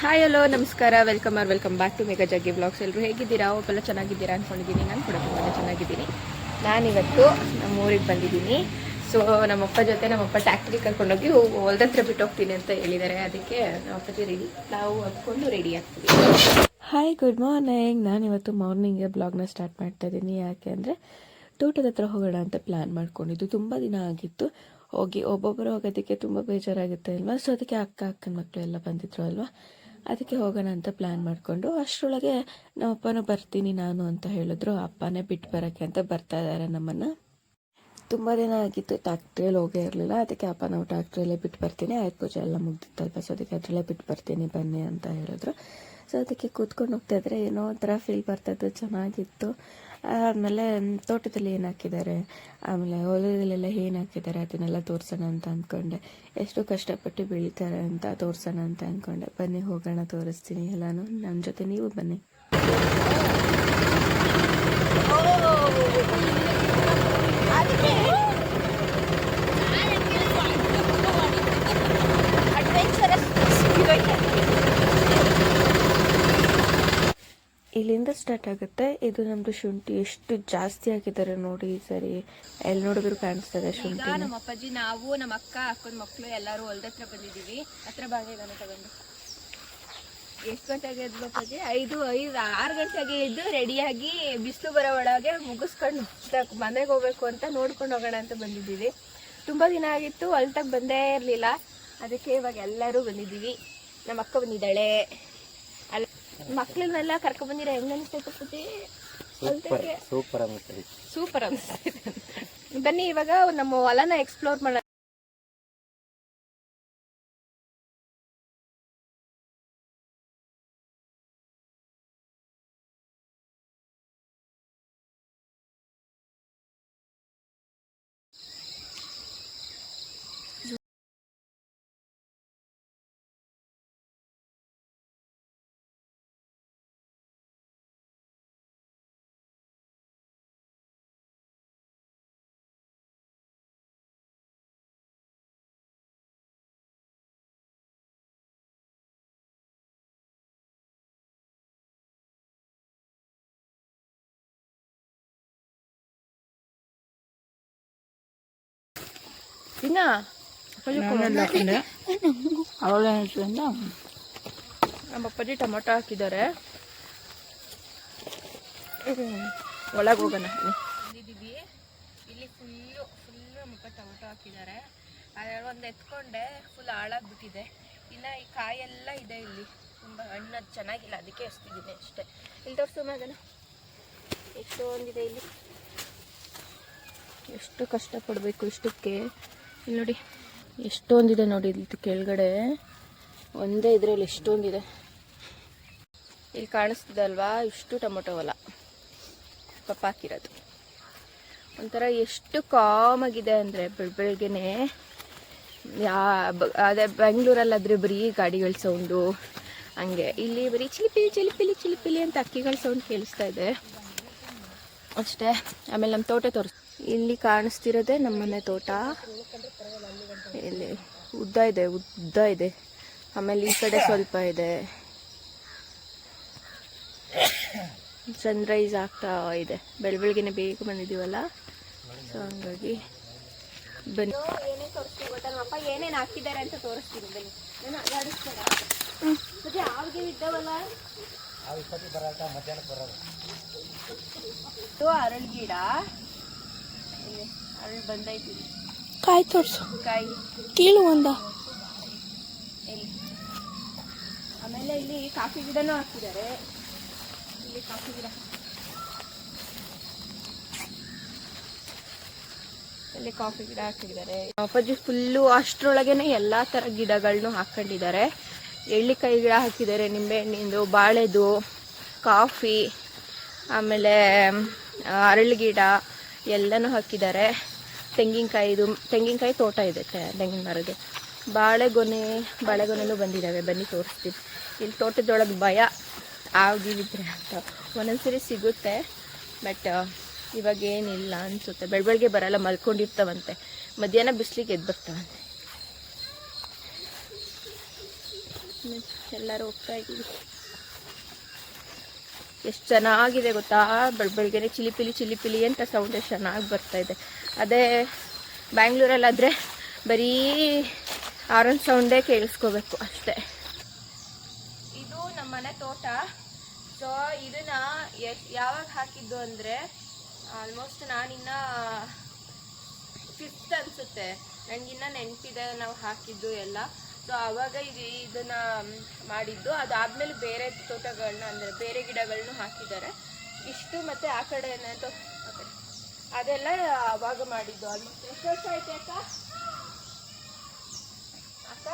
Hi hello ನಮಸ್ಕಾರ welcome are welcome back to Megha Jaggi blogs ಎಲ್ಲರೂ ಹೇಗಿದ್ದೀರಾ? ಒಬ್ಬೆಲ್ಲ ಚೆನ್ನಾಗಿದ್ದೀರಾ ಅಂದ್ಕೊಂಡಿದ್ದೀನಿ ನಾನು ಕೂಡ ತುಂಬ ಚೆನ್ನಾಗಿದ್ದೀನಿ. ನಾನಿವತ್ತು ನಮ್ಮ ಊರಿಗೆ ಬಂದಿದ್ದೀನಿ. ಸೊ ನಮ್ಮಪ್ಪ ಜೊತೆ ನಮ್ಮಪ್ಪ ಟ್ಯಾಕ್ಟ್ರಿ ಕರ್ಕೊಂಡೋಗಿ ಹೊಲ್ದ ಹತ್ರ ಬಿಟ್ಟು ಹೋಗ್ತೀನಿ ಅಂತ ಹೇಳಿದ್ದಾರೆ. ಅದಕ್ಕೆ ನಮ್ಮಪ್ಪಜಿ ರೆಡಿ ನಾವು ಹತ್ಕೊಂಡು ರೆಡಿ ಆಗ್ತೀವಿ. ಹಾಯ್ ಗುಡ್ ಮಾರ್ನಿಂಗ್ ನಾನು ಇವತ್ತು ಮಾರ್ನಿಂಗ್ಗೆ ಬ್ಲಾಗ್ನ ಸ್ಟಾರ್ಟ್ ಮಾಡ್ತಾ ಇದ್ದೀನಿ. ಯಾಕೆ ಅಂದರೆ ತೋಟದ ಹತ್ರ ಹೋಗೋಣ ಅಂತ ಪ್ಲ್ಯಾನ್ ಮಾಡ್ಕೊಂಡಿದ್ದು. ತುಂಬ ದಿನ ಆಗಿತ್ತು. ಹೋಗಿ ಒಬ್ಬೊಬ್ಬರು ಹೋಗೋದಕ್ಕೆ ತುಂಬ ಬೇಜಾರಾಗುತ್ತೆ ಅಲ್ವಾ? ಸೊ ಅದಕ್ಕೆ ಅಕ್ಕ, ಅಕ್ಕನ ಮಕ್ಕಳು ಎಲ್ಲ ಬಂದಿದ್ರು ಅಲ್ವಾ? ಅದಕ್ಕೆ ಹೋಗೋಣ ಅಂತ ಪ್ಲ್ಯಾನ್ ಮಾಡಿಕೊಂಡು, ಅಷ್ಟರೊಳಗೆ ನಮ್ಮ ಅಪ್ಪನೂ ಬರ್ತೀನಿ ನಾನು ಅಂತ ಹೇಳಿದ್ರು. ಅಪ್ಪನೇ ಬಿಟ್ಟು ಬರೋಕ್ಕೆ ಅಂತ ಬರ್ತಾ ಇದ್ದಾರೆ ನಮ್ಮನ್ನು. ತುಂಬ ದಿನ ಆಗಿತ್ತು ಟ್ಯಾಕ್ಟ್ರಿಯಲ್ಲಿ ಹೋಗೇ ಇರಲಿಲ್ಲ. ಅದಕ್ಕೆ ಅಪ್ಪ ನಾವು ಟ್ಯಾಕ್ಟ್ರಿಯಲ್ಲೇ ಬಿಟ್ಟು ಬರ್ತೀನಿ. ಆಯ್ತು ಪೂಜೆ ಎಲ್ಲ ಮುಗ್ದಿತ್ತಲ್ವ? ಸೊ ಅದಕ್ಕೆ ಅದರಲ್ಲೇ ಬಿಟ್ಟು ಬರ್ತೀನಿ, ಬನ್ನಿ ಅಂತ ಹೇಳಿದ್ರು. ಸೊ ಅದಕ್ಕೆ ಕೂತ್ಕೊಂಡು ಹೋಗ್ತಾ ಇದ್ರೆ ಏನೋ ಒಂಥರ ಫೀಲ್ ಬರ್ತಾಯಿತ್ತು ಚೆನ್ನಾಗಿತ್ತು. ಆಮೇಲೆ ತೋಟದಲ್ಲಿ ಏನು ಹಾಕಿದ್ದಾರೆ? ಆಮೇಲೆ ಹೊಲದಲ್ಲೆಲ್ಲ ಏನು ಹಾಕಿದ್ದಾರೆ? ಅದನ್ನೆಲ್ಲ ತೋರಿಸೋಣ ಅಂತ ಅಂದ್ಕೊಂಡೆ. ಎಷ್ಟು ಕಷ್ಟಪಟ್ಟು ಬೆಳೀತಾರೆ ಅಂತ ತೋರಿಸೋಣ ಅಂತ ಅಂದ್ಕೊಂಡೆ. ಬನ್ನಿ, ಹೋಗೋಣ, ತೋರಿಸ್ತೀನಿ ಎಲ್ಲಾನು. ನನ್ನ ಜೊತೆ ನೀವು ಬನ್ನಿ. ಇಲ್ಲಿಂದ ಸ್ಟಾರ್ಟ್ ಆಗುತ್ತೆ. ಇದು ನಮ್ದು ಶುಂಠಿ. ಎಷ್ಟು ಜಾಸ್ತಿ ಹಾಕಿದ್ದಾರೆ ನೋಡಿ ಸರಿ. ಎಲ್ಲಿ ನೋಡಿದ್ರು ಕಾಣಿಸ್ತದೆ ಶುಂಠಿ ನಮ್ಮ ಅಪ್ಪಾಜಿ ನಾವು ನಮ್ಮ ಅಕ್ಕ ಅಕ್ಕನ ಮಕ್ಕಳು ಎಲ್ಲರೂ ಹೊಲ್ದ ಹತ್ರ ಬಂದಿದ್ದೀವಿ. ಹತ್ರ ಬಾಗಿ ನಾನು ತಗೊಂಡು. ಎಷ್ಟು ಗಂಟೆಗೆ ಎದ್ದು ಅಪ್ಪಾಜಿ? ಐದು ಐದು ಆರು ಗಂಟೆಗೆ ಇದ್ದು ರೆಡಿಯಾಗಿ ಬಿಸಿಲು ಬರೋ ಒಳಗೆ ಮುಗಿಸ್ಕೊಂಡು ಮನೆಗೆ ಹೋಗ್ಬೇಕು ಅಂತ ನೋಡ್ಕೊಂಡು ಹೋಗೋಣ ಅಂತ ಬಂದಿದ್ದೀವಿ. ತುಂಬ ದಿನ ಆಗಿತ್ತು ಹೊಲ್ತಾಗ ಬಂದೇ ಇರಲಿಲ್ಲ. ಅದಕ್ಕೆ ಇವಾಗ ಎಲ್ಲರೂ ಬಂದಿದ್ದೀವಿ. ನಮ್ಮ ಅಕ್ಕ ಬಂದಿದ್ದಾಳೆ. ಮಕ್ಕಳನ್ನೆಲ್ಲ ಕರ್ಕೊಂಡ್ ಬಂದಿರ ಹೆಂಗ್ ಅನಿಸ್ತೈತೆ ಪುಟಿ ಹೊಲ್ದಾಗೆ ಸೂಪರ್ ಅನಿಸ್ತೈತೆ ಸೂಪರ್ ಅನಿಸ್ತೈತೆ ಬನ್ನಿ ಇವಾಗ ನಮ್ಮ ಹೊಲನ ಎಕ್ಸ್ಪ್ಲೋರ್ ಮಾಡ ಇನ್ನ ನಮ್ಮ ಅಪ್ಪಾಜಿ ಟೊಮೊಟೊ ಹಾಕಿದ್ದಾರೆ. ಒಳಗೆ ಹೋಗೋಣ ಬಂದಿದ್ದೀವಿ. ಇಲ್ಲಿ ಫುಲ್ಲು ಫುಲ್ಲು ನಮ್ಮಪ್ಪ ಟೊಮೊಟೊ ಹಾಕಿದ್ದಾರೆ. ಅದರಲ್ಲಿ ಒಂದು ಎತ್ಕೊಂಡೆ ಫುಲ್ ಹಾಳಾಗ್ಬಿಟ್ಟಿದೆ. ಇನ್ನು ಈ ಕಾಯೆಲ್ಲ ಇದೆ ಇಲ್ಲಿ. ತುಂಬ ಹಣ್ಣು ಚೆನ್ನಾಗಿಲ್ಲ. ಅದಕ್ಕೆ ಎಸ್ತಿದ್ದೀನಿ ಅಷ್ಟೇ. ಇಲ್ಲಿ ತೋರಿಸು ಅದನ್ನು ಎಷ್ಟೊಂದಿದೆ ಇಲ್ಲಿ? ಎಷ್ಟು ಕಷ್ಟಪಡಬೇಕು ಇಷ್ಟಕ್ಕೆ. ಇಲ್ಲಿ ನೋಡಿ, ಎಷ್ಟೊಂದಿದೆ ನೋಡಿ ಇದು ಕೆಳಗಡೆ. ಒಂದೇ ಇದರಲ್ಲಿ ಎಷ್ಟೊಂದಿದೆ. ಇಲ್ಲಿ ಕಾಣಿಸ್ತಿದೆ ಅಲ್ವಾ, ಇಷ್ಟು ಟೊಮೊಟೊ ಹೊಲ. ಪಪ್ಪ ಹಾಕಿರೋದು. ಒಂಥರ ಎಷ್ಟು ಕಾಮಾಗಿದೆ ಅಂದರೆ ಬೆಳ, ಬೆಳಗ್ಗೆನೆ. ಯಾ ಅದೇ ಬೆಂಗಳೂರಲ್ಲಾದರೆ ಬರೀ ಗಾಡಿಗಳ ಸೌಂಡು ಹಂಗೆ. ಇಲ್ಲಿ ಬರೀ ಚಿಲಿಪಿಲಿ ಚಿಲಿಪಿಲಿ ಚಿಲಿಪಿಲಿ ಅಂತ ಅಕ್ಕಿಗಳ ಸೌಂಡ್ ಕೇಳಿಸ್ತಾ ಇದೆ. ಅಷ್ಟೇ. ಆಮೇಲೆ ನಮ್ಮ ತೋಟ ತೋರಿಸ್ ಇಲ್ಲಿ ಕಾಣಿಸ್ತಿರೋದೆ ನಮ್ಮನೆ ತೋಟ. ಇಲ್ಲಿ ಉದ್ದ ಇದೆ ಉದ್ದ ಇದೆ. ಆಮೇಲೆ ಈ ಕಡೆ ಸ್ವಲ್ಪ ಇದೆ. ಸನ್ರೈಸ್ ಆಗ್ತಾ ಇದೆ. ಬೆಳ ಬೆಳಗ್ಗೆನೆ ಬೇಗ ಬಂದಿದ್ದೀವಲ್ಲ? ಸೊ ಹಂಗಾಗಿ ಬನ್ನಿ. ನಮ್ಮಪ್ಪ ಏನೇನು ಹಾಕಿದ್ದಾರೆ ಅಂತ ತೋರಿಸ್ತೀನಿ ಬನ್ನಿ ನಾನು ಯಾವ್ದು ಇದ್ದಾವಲ್ಲ ಇದು ಅರಳು ಗಿಡ. ಬಂದೈತಿ. ಕಾಯಿ ತೋರಿಸು. ಕಾಯಿ. ಕೀಳು ಒಂದ. ಆಮೇಲೆ ಇಲ್ಲಿ ಕಾಫಿ ಗಿಡನೂ ಹಾಕಿದ್ದಾರೆ. ಇಲ್ಲಿ ಕಾಫಿ ಗಿಡ. ಇಲ್ಲಿ ಕಾಫಿ ಗಿಡ ಹಾಕಿದ್ದಾರೆ. ಅಪ್ಪಾಜಿ ಫುಲ್ಲು ಅಷ್ಟರೊಳಗೇನೆ ಎಲ್ಲ ತರ ಗಿಡಗಳನ್ನೂ ಹಾಕೊಂಡಿದ್ದಾರೆ. ಎಳ್ಳಿಕಾಯಿ ಗಿಡ ಹಾಕಿದ್ದಾರೆ ನಿಂಬೆಹಣ್ಣಿಂದು ಬಾಳೆದು ಕಾಫಿ ಆಮೇಲೆ ಅರಳು ಗಿಡ. ಎಲ್ಲನೂ ಹಾಕಿದ್ದಾರೆ. ತೆಂಗಿನಕಾಯಿದು, ತೆಂಗಿನಕಾಯಿ ತೋಟ ಇದೆ ತೆಂಗಿನ ಮರದ್ದು ಬಾಳೆಗೊನೆ, ಬಾಳೆಗೊನೆನೂ ಬಂದಿದ್ದಾವೆ. ಬನ್ನಿ ತೋರಿಸ್ತೀನಿ. ಇಲ್ಲಿ ತೋಟದೊಳಗೆ ಭಯ ಆಗಿದ್ರೆ ಅಂತ. ಒಂದೊಂದ್ಸರಿ ಸಿಗುತ್ತೆ, ಬಟ್ ಇವಾಗ ಏನಿಲ್ಲ ಅನಿಸುತ್ತೆ. ಬೆಳ ಬೆಳಗ್ಗೆ ಬರಲ್ಲ, ಮಲ್ಕೊಂಡಿರ್ತಾವಂತೆ. ಮಧ್ಯಾಹ್ನ ಬಿಸಿಲಿಗೆ ಎದ್ದು ಬರ್ತಾವಂತೆ. ಎಲ್ಲರೂ ಹೋಗ್ತಾ ಇದ್ದೀವಿ. ಎಷ್ಟು ಚೆನ್ನಾಗಿದೆ ಗೊತ್ತಾ? ಬೆಳ ಬೆಳಗ್ಗೆನೆ ಚಿಲಿಪಿಲಿ ಚಿಲಿಪಿಲಿ ಅಂತ ಸೌಂಡ್ ಎಷ್ಟು ಚೆನ್ನಾಗಿ ಬರ್ತಾ ಇದೆ. ಅದೇ ಬ್ಯಾಂಗ್ಳೂರಲ್ಲಾದರೆ ಬರೀ ಆರನ್ ಸೌಂಡೇ ಕೇಳಿಸ್ಕೋಬೇಕು ಅಷ್ಟೇ. ಇದು ನಮ್ಮನೆ ತೋಟ. ಸೊ ಇದನ್ನ ಯಾವಾಗ ಹಾಕಿದ್ದು ಅಂದರೆ ಆಲ್ಮೋಸ್ಟ್ ನಾನಿನ್ನ ಫಿಫ್ತ್ ಅನಿಸುತ್ತೆ. ನನಗಿನ್ನ ನೆನಪಿದೆ ನಾವು ಹಾಕಿದ್ದು ಎಲ್ಲ. ಸೊ ಆವಾಗ ಇದು ಇದನ್ನ ಮಾಡಿದ್ದು. ಅದಾದ್ಮೇಲೆ ಬೇರೆ ತೋಟಗಳನ್ನ ಅಂದರೆ ಬೇರೆ ಗಿಡಗಳನ್ನು ಹಾಕಿದ್ದಾರೆ. ಇಷ್ಟು ಮತ್ತೆ ಆ ಕಡೆ ಏನಾಯ್ತು ಅದೆಲ್ಲ ಆವಾಗ ಮಾಡಿದ್ದು. ಆಲ್ಮೋಸ್ಟ್ ಎಷ್ಟು ವರ್ಷ ಆಯ್ತು ಅಕ್ಕ? ಅಕ್ಕ?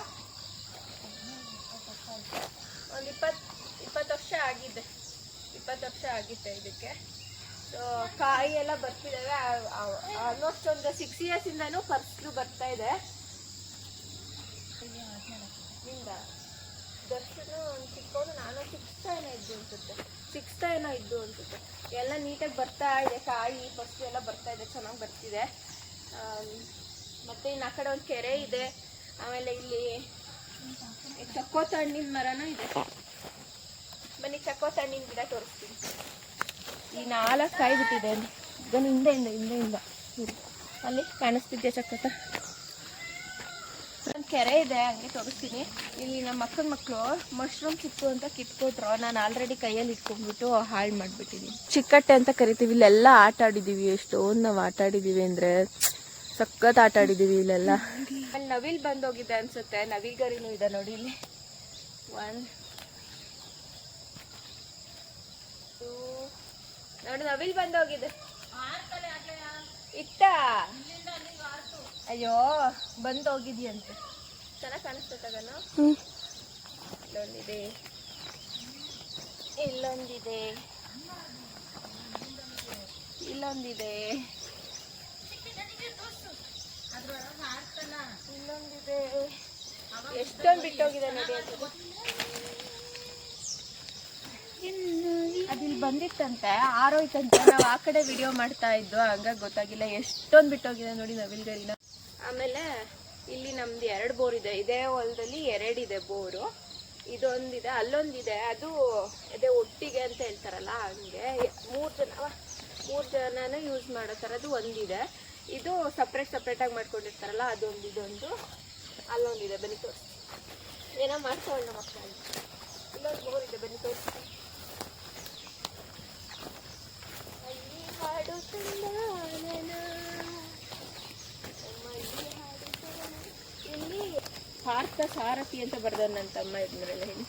ಒಂದು ಇಪ್ಪತ್ತು ಇಪ್ಪತ್ತು ವರ್ಷ ಆಗಿದೆ. ಇಪ್ಪತ್ತು ವರ್ಷ ಆಗಿದೆ ಇದಕ್ಕೆ. ಸೊ ಕಾಯಿ ಎಲ್ಲ ಬರ್ತಿದ್ದಾವೆ. ಆಲ್ಮೋಸ್ಟ್ ಒಂದು ಸಿಕ್ಸ್ ಇಯರ್ಸಿಂದನೂ ಫಸ್ಟು ಬರ್ತಾ ಇದೆ. ದರ್ಶನು ಒಂದು ಚಿಕ್ಕವನು, ನಾನು ಸಿಕ್ಸ್ತಾ ಏನೋ ಇದ್ದು ಅನ್ಸುತ್ತೆ. ಸಿಕ್ಸ್ತಾ ಏನೋ ಇದ್ದು ಅನ್ಸುತ್ತೆ. ಎಲ್ಲ ನೀಟಾಗಿ ಬರ್ತಾ ಇದೆ, ಕಾಯಿ ಫಸ್ಟ್ ಎಲ್ಲ ಬರ್ತಾ ಇದೆ, ಚೆನ್ನಾಗಿ ಬರ್ತಿದೆ. ಮತ್ತೆ ಇನ್ನು ಆ ಕಡೆ ಒಂದು ಕೆರೆ ಇದೆ. ಆಮೇಲೆ ಇಲ್ಲಿ ಚಕ್ಕೋತ ಹಣ್ಣಿನ ಮರನೂ ಇದೆ. ಬನ್ನಿ ಚಕ್ಕೋತ ಹಣ್ಣಿನ ಗಿಡ ತೋರಿಸ್ತೀನಿ. ಈ ನಾಲ್ಕು ಕಾಯಿ ಬಿಟ್ಟಿದೆ ಅಲ್ಲಿ ಇದನ್ನು ಹಿಂದೆ ಹಿಂದೆ ಹಿಂದೆ ಅಲ್ಲಿ ಕಾಣಿಸ್ತಿದ್ಯಾ ಚಕ್ಕೋತ? ಕೆರೆ ಇದೆ, ಹಂಗೆ ತೋರಿಸ್ತೀನಿ. ಇಲ್ಲಿ ನಮ್ಮ ಅಕ್ಕನ ಮಕ್ಕಳು ಮಶ್ರೂಮ್ ಕಿತ್ತು ಅಂತ ಕಿತ್ಕೊಟ್ರು. ನಾನು ಆಲ್ರೆಡಿ ಕೈಯಲ್ಲಿ ಇಟ್ಕೊಂಡ್ಬಿಟ್ಟು ಹಾಳು ಮಾಡಿಬಿಟ್ಟಿದ್ದೀನಿ ಚಿಕ್ಕಟ್ಟೆ ಅಂತ ಕರಿತೀವಿ. ಇಲ್ಲೆಲ್ಲ ಆಟ ಆಡಿದ್ದೀವಿ ಎಷ್ಟೊಂದು ನಾವು ಆಟ ಆಡಿದ್ದೀವಿ ಅಂದರೆ ಸಖತ್ ಆಟ ಆಡಿದ್ದೀವಿ ಇಲ್ಲೆಲ್ಲ. ಅಲ್ಲಿ ನವಿಲ್ ಬಂದೋಗಿದೆ ಅನ್ಸುತ್ತೆ. ನವಿಲ್ ಇದೆ ನೋಡಿ ಇಲ್ಲಿ. ಒನ್ ಟೂ ನೋಡಿ, ನವಿಲ್ ಬಂದೋಗಿದೆ. ಇತ್ತ? ಅಯ್ಯೋ ಬಂದು ಹೋಗಿದ್ಯಂತೆ ಚೆನ್ನಾಗಿ ಕಾಣಿಸ್ತದನು ಇಲ್ಲೊಂದಿದೆ. ಇಲ್ಲೊಂದಿದೆ. ಇಲ್ಲೊಂದಿದೆ. ಇಲ್ಲೊಂದಿದೆ. ಎಷ್ಟೊಂದು ಬಿಟ್ಟೋಗಿದೆ ನೋಡಿ. ಅದು ಅದಿಲ್ಲಿ ಬಂದಿತ್ತಂತೆ ಆರೋಯ್ತಂತೆ. ನಾವು ಆ ಕಡೆ ವಿಡಿಯೋ ಮಾಡ್ತಾ ಇದ್ವು ಹಂಗಾಗಿ ಗೊತ್ತಾಗಿಲ್ಲ. ಎಷ್ಟೊಂದು ಬಿಟ್ಟೋಗಿದೆ ನೋಡಿ ನವಿಲ್ಗರಿನ. ಆಮೇಲೆ ಇಲ್ಲಿ ನಮ್ದು ಎರಡು ಬೋರ್ ಇದೆ. ಇದೇ ಹೊಲದಲ್ಲಿ ಎರಡಿದೆ ಬೋರು. ಇದೊಂದಿದೆ, ಅಲ್ಲೊಂದಿದೆ. ಅದು ಅದೇ ಒಟ್ಟಿಗೆ ಅಂತ ಹೇಳ್ತಾರಲ್ಲ ಹಂಗೆ. ಮೂರು ಜನ ಮೂರು ಜನನೂ ಯೂಸ್ ಮಾಡೋ ಥರದ್ದು ಒಂದಿದೆ. ಇದು ಸಪ್ರೇಟ್ ಸಪ್ರೇಟಾಗಿ ಮಾಡ್ಕೊಂಡಿರ್ತಾರಲ್ಲ, ಅದೊಂದು, ಇದೊಂದು, ಅಲ್ಲೊಂದಿದೆ. ಬನ್ನಿ ತೋರಿಸಿ. ಏನೋ ಮಾಡ್ತಾವಳ ನಮ್ಮ ಮಕ್ಕಳು. ಇಲ್ಲೊಂದು ಬೋರ್ ಇದೆ. ಬನ್ನಿ ತೋರಿಸಿ. ಅಲ್ಲಿ ಇಲ್ಲಿ ಪಾರ್ಥ ಸಾರಥಿ ಅಂತ ಬರ್ದಾರ ನನ್ನ ತಮ್ಮ ಇದ್ಮೇಲೆ ಹೇಳಿ.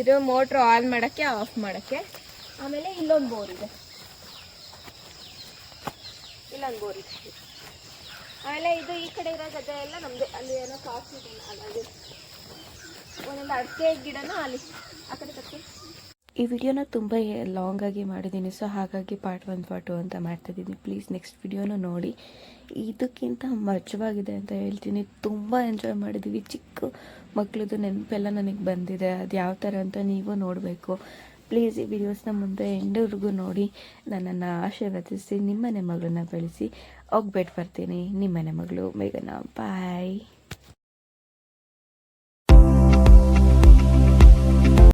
ಇದು ಮೋಟ್ರ್ ಆನ್ ಮಾಡೋಕ್ಕೆ ಆಫ್ ಮಾಡಕ್ಕೆ. ಆಮೇಲೆ ಇಲ್ಲೊಂದು ಬೋರ್ ಇದೆ. ಇಲ್ಲೊಂದು ಬೋರ್ ಇದೆ. ಆಮೇಲೆ ಇದು ಈ ಕಡೆ ಇರೋ ಗದ್ದೆ ಎಲ್ಲ ನಮ್ದು. ಅಲ್ಲಿ ಏನೋ ಕಾಫಿ ಇದೆ. ಅಲ್ಲ ಅದು ಒಂದೊಂದು ಅಡಿಕೆ ಗಿಡನೂ ಅಲ್ಲಿ. ಆ ಕಡೆ ಕಟ್ಟಿ. ಈ ವಿಡಿಯೋನ ತುಂಬ ಲಾಂಗ್ ಆಗಿ ಮಾಡಿದ್ದೀನಿ ಸೊ ಹಾಗಾಗಿ ಪಾರ್ಟ್ ಒನ್ ಪಾರ್ಟ್ ಟು ಅಂತ ಮಾಡ್ತಾಯಿದ್ದೀನಿ ಪ್ಲೀಸ್ ನೆಕ್ಸ್ಟ್ ವಿಡಿಯೋನ ನೋಡಿ. ಇದಕ್ಕಿಂತ ಮಜವಾಗಿದೆ ಅಂತ ಹೇಳ್ತೀನಿ. ತುಂಬ ಎಂಜಾಯ್ ಮಾಡಿದ್ದೀವಿ ಚಿಕ್ಕ ಮಕ್ಕಳದು ನೆನಪೆಲ್ಲ ನನಗೆ ಬಂದಿದೆ. ಅದು ಯಾವ ಥರ ಅಂತ ನೀವು ನೋಡಬೇಕು. ಪ್ಲೀಸ್ ಈ ವಿಡಿಯೋಸ್ನ ಮುಂದೆ ಎಂಡವ್ರಿಗೂ ನೋಡಿ. ನನ್ನನ್ನು ಆಶೀರ್ವದಿಸಿ, ನಿಮ್ಮನೆ ಮಗಳನ್ನ ಬೆಳೆಸಿ. ಹೋಗ್ಬಿಟ್ಟು ಬರ್ತೀನಿ. ನಿಮ್ಮನೆ ಮಗಳು ಮೇಗನ ಬಾಯ್